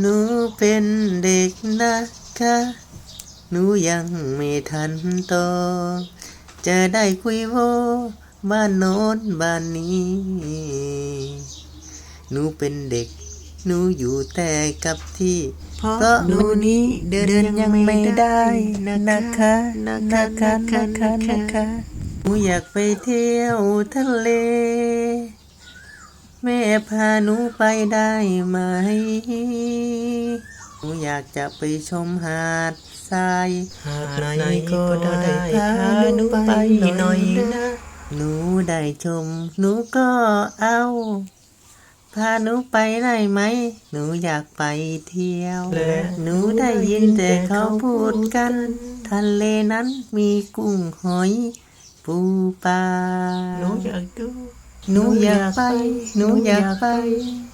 หนูเป็นเด็กนะคะ หนูยังไม่ทันโต จะได้คุยโวบ้านโน้นบ้านนี้ หนูเป็นเด็ก หนูอยู่แต่กับที่ เพราะหนูนี้เดินยังไม่ได้นะคะนะคะนะคะนะคะหนูอยากไปเที่ยวทะเล แม่พาหนูไปได้ไหม หนูอยากจะไปชมหาดทราย หากไหนก็ได้พาหนูไปหน่อยนะ หนูได้ชม หนูก็เอา พาหนูไปได้ไหม หนูอยากไปเที่ยวและหนูได้ยินแต่เขาพูดกัน ทะเลนั้นมีกุ้งหอย ปูปลาหนูอยากดู หนูอยากไป หนูอยากไปห